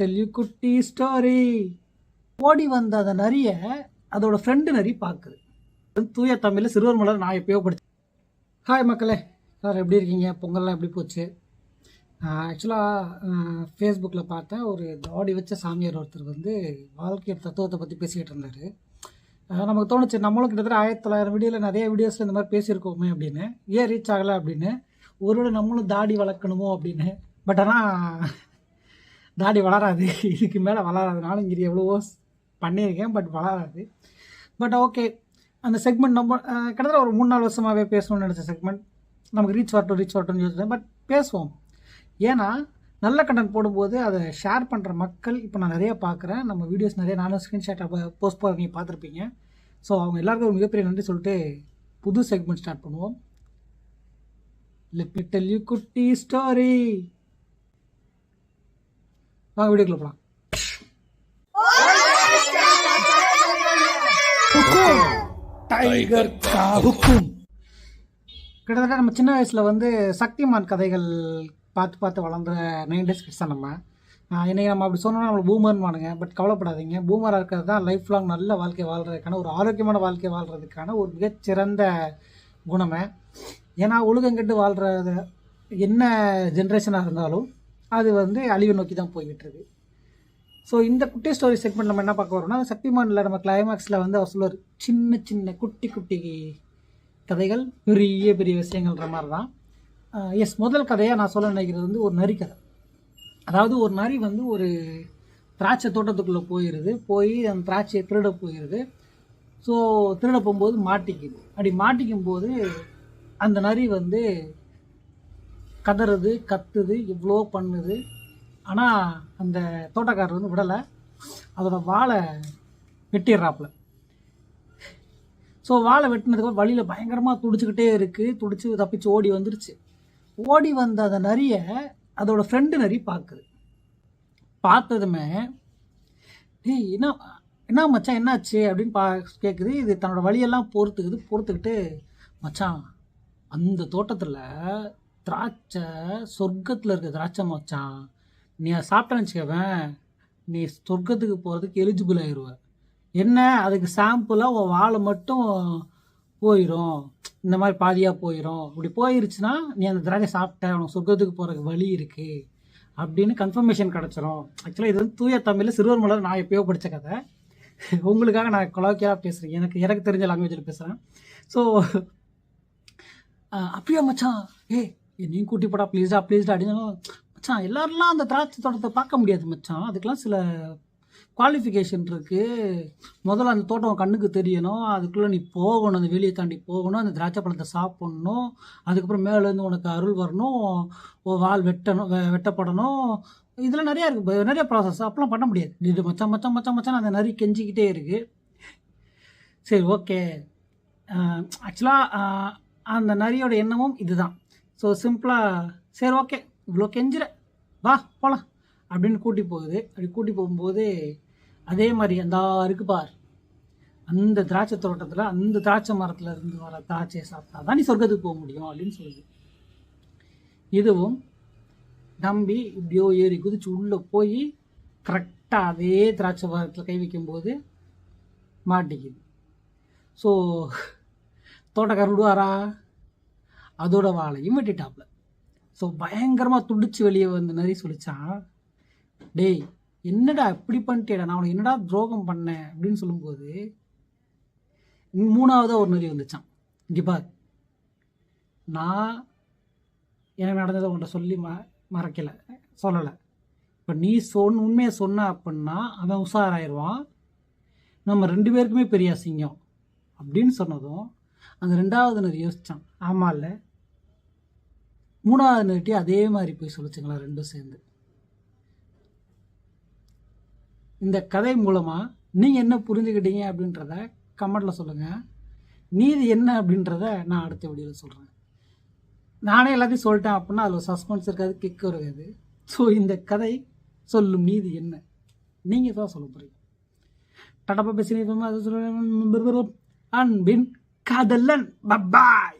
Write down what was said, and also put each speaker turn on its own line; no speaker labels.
Del you குட்டி story ஓடி வந்த அந்த நரிய அதோட ஃப்ரெண்டு நரி பார்க்குது. தூய தமிழில் சிறுவர் மலர் நான் எப்பயோ படித்தேன் ஹாய் மக்களே சார் எப்படி இருக்கீங்க? பொங்கல்லாம் எப்படி போச்சு? ஆக்சுவலாக ஃபேஸ்புக்கில் பார்த்தேன். ஒரு தாடி வச்ச சாமியார் ஒருத்தர் வந்து வாழ்க்கை தத்துவத்தை பற்றி பேசிக்கிட்டு இருந்தார். நமக்கு தோணுச்சு நம்மளும் கிட்டத்தட்ட ஆயிரத்தி தொள்ளாயிரம் வீடியோவில் நிறைய வீடியோஸில் இந்த மாதிரி பேசியிருக்கோமே அப்படின்னு. ஏன் ரீச் ஆகலை அப்படின்னு. ஒருவேளை நம்மளும் தாடி வளர்க்கணுமோ அப்படின்னு. பட் ஆனால் தாடி வளராது. இதுக்கு மேலே வளராது. நானும் இங்கே எவ்வளவோ பண்ணியிருக்கேன் பட் வளராது. பட் ஓகே அந்த செக்மெண்ட் நம்ம கிட்டத்தட்ட ஒரு மூணு நாலு வருஷமாகவே பேசணும்னு நினச்ச செக்மெண்ட் நமக்கு ரீச் வரட்டும் ரீச் வரட்டும்னு யோசிச்சேன். பட் பேசுவோம். ஏன்னா நல்ல கண்டென்ட் போடும்போது அதை ஷேர் பண்ணுற மக்கள் இப்போ நான் நிறைய பார்க்குறேன் நம்ம வீடியோஸ் நிறைய நானும் ஸ்க்ரீன்ஷாட்டை போஸ்ட் பண்ணி நீங்கள் பார்த்துருப்பீங்க ஸோ அவங்க எல்லாருக்கும் ஒரு மிகப்பெரிய நன்றி சொல்லிட்டு புது செக்மெண்ட் ஸ்டார்ட் பண்ணுவோம். லெட் மீ டெல் யூ குட்டி ஸ்டோரி வாங்க வீடியோக்குள்ள போகலாம் டைகர் கா ஹுக்கும் கிட்டத்தட்ட நம்ம சின்ன வயசில் வந்து சக்திமான் கதைகள் பார்த்து பார்த்து வளர்ந்த நைன்டிஸ் கிட்ஸ் தான் நம்ம. ஆஹ் இன்னைக்கு நம்ம அப்படி சொன்னோம்னா நம்மளை பூமர்னு வானுங்க பட் கவலைப்படாதீங்க. பூமராக இருக்கிறது தான் லைஃப் லாங் நல்ல வாழ்க்கை வாழ்கிறதுக்கான ஒரு ஆரோக்கியமான வாழ்க்கை வாழ்கிறதுக்கான ஒரு மிகச்சிறந்த குணமே. ஏன்னா ஒழுங்கங்கெட்டு வாழ்கிறது என்ன ஜென்ரேஷனாக இருந்தாலும் அது வந்து அழிவை நோக்கி தான் போய்கிட்டு இருக்கு ஸோ இந்த குட்டி ஸ்டோரி செக்மெண்ட் நம்ம என்ன பார்க்க வரோம்னா சக்திமானில் நம்ம கிளைமேக்ஸில் வந்து அவர் சொல்லுவார் சின்ன சின்ன குட்டி குட்டி கதைகள் பெரிய பெரிய விஷயங்கள்ன்ற மாதிரி தான் எஸ் முதல் கதையாக நான் சொல்ல நினைக்கிறது வந்து ஒரு நரி கதை அதாவது ஒரு நரி வந்து ஒரு திராட்சை தோட்டத்துக்குள்ளே போயிடுது போய் அந்த திராட்சையை திருட போயிடுது ஸோ திருட போகும்போது மாட்டிக்குது. அப்படி மாட்டிக்கும் போது அந்த நரி வந்து கதறுது கத்துது இவ்வளோ பண்ணுது. ஆனால் அந்த தோட்டக்காரர் வந்து விடலை. அதோட வாழை வெட்டிடுறாப்புல. ஸோ வாழை வெட்டினதுக்கு வழியில் பயங்கரமாக துடிச்சுக்கிட்டே இருக்குது துடிச்சு தப்பிச்சு ஓடி வந்துருச்சு. ஓடி வந்த அந்த நரிய அதோட ஃப்ரெண்டு நரி பார்க்குது. பார்த்ததுமே டேய் என்ன என்ன மச்சான் என்னாச்சு? அப்படின்னு பா கேட்குது இது தன்னோட வழியெல்லாம் பொறுத்துக்குது பொறுத்துக்கிட்டு மச்சான் அந்த தோட்டத்தில் திராட்சை சொர்க்கத்தில் இருக்க திராட்சை மச்சான். நீ அதை சாப்பிட்டேன்னு வச்சுக்கவேன் நீ சொர்க்கத்துக்கு போகிறதுக்கு எலிஜிபிள் ஆயிடுவ என்ன? அதுக்கு சாம்பிளாக உன் வாழை மட்டும் போயிடும் இந்த மாதிரி பாதியாக போயிடும் இப்படி போயிருச்சுன்னா நீ அந்த திராட்சை சாப்பிட்ட உனக்கு சொர்க்கத்துக்கு போகிறதுக்கு வழி இருக்குது அப்படின்னு கன்ஃபர்மேஷன் கிடச்சிரும். ஆக்சுவலாக இது வந்து தூய தமிழில் சிறுவர் மலர் நான் எப்பயோ படித்த கதை. உங்களுக்காக நான் கொலோக்கியாக பேசுகிறேன் எனக்கு எனக்கு தெரிஞ்ச லாங்குவேஜில் பேசுகிறேன் ஸோ அப்படியா மச்சான்? ஏய் என்னையும் கூட்டி போடா ப்ளீஸ்டா ப்ளீஸ்டா அப்படின்னு மச்சான் எல்லாரெல்லாம் அந்த திராட்சை தோட்டத்தை பார்க்க முடியாது மச்சான். அதுக்கெல்லாம் சில குவாலிஃபிகேஷன் இருக்குது முதல்ல அந்த தோட்டம் கண்ணுக்கு தெரியணும். அதுக்குள்ளே நீ போகணும் அந்த வெளியை தாண்டி போகணும் அந்த திராட்சை பழத்தை சாப்பிட்ணும். அதுக்கப்புறம் மேலேருந்து உனக்கு அருள் வரணும். ஓ வால் வெட்டணும் வெ- வெட்டப்படணும். இதெல்லாம் நிறையா இருக்குது நிறைய ப்ராசஸ் அப்பெல்லாம் பண்ண முடியாது. இது மச்சான் மச்சம் மச்சம் மச்சான் அந்த நரி கெஞ்சிக்கிட்டே இருக்குது சரி ஓகே ஆக்சுவலாக அந்த நரியோட எண்ணமும் இதுதான். ஸோ சிம்பிளாக சரி ஓகே இவ்வளோ கெஞ்சிற. வா போகலாம் அப்படின்னு கூட்டி போகுது. அப்படி கூட்டி போகும்போது அதே மாதிரி அந்த இருக்கு பார். அந்த திராட்சை தோட்டத்தில் அந்த திராட்சை மரத்தில் இருந்து வர திராட்சையை சாப்பிட்டா தான் நீ சொர்க்கத்துக்கு போக முடியும் அப்படின்னு சொல்லுது. இதுவும் நம்பி இப்படியோ ஏறி குதிச்சு உள்ளே போய் கரெக்டாக அதே திராட்சை மரத்தில் கை வைக்கும்போது மாட்டிக்குது. ஸோ தோட்டக்காரர் விடுவாரா? அதோட வாழையும் வெட்டிட்டாப்ல. ஸோ பயங்கரமாக துடிச்சு வெளியே வந்து நரி சொல்லிச்சான் டேய் என்னடா இப்படி பண்ணிட்டேடா? நான் உனக்கு என்னடா துரோகம் பண்ணேன்? அப்படின்னு சொல்லும்போது மூணாவதாக ஒரு நரி வந்துச்சான் இங்கே பார். நான் எனக்கு நடந்ததை உன்கிட்ட சொல்லி ம மறைக்கலை சொல்லலை. இப்போ நீ சொன்ன உண்மையை சொன்ன அப்படின்னா அவன் உஷாராயிருவான். நம்ம ரெண்டு பேருக்குமே பெரிய அசிங்கம் அப்படின்னு சொன்னதும் அந்த ரெண்டாவது நரி யோசித்தான் ஆமாம் இல்லை மூணாவது நரிட்டி அதே மாதிரி போய் சொல்லிச்சுங்களா ரெண்டும் சேர்ந்து. இந்த கதை மூலமாக நீங்கள் என்ன புரிஞ்சுக்கிட்டீங்க அப்படின்றத கமெண்டில் சொல்லுங்கள் நீதி என்ன அப்படின்றத நான் அடுத்த வீடியோவில் சொல்கிறேன் நானே எல்லாத்தையும் சொல்லிட்டேன் அப்படின்னா அதில் சஸ்பென்ஸ் இருக்காது கிக் இருக்காது. ஸோ இந்த கதை சொல்லும் நீதி என்ன? நீங்கள் தான் சொல்ல போகிறீங்க டடப்பா பேசினேன் அது சொல்ல அன்பின் காதலன். பப்பாய்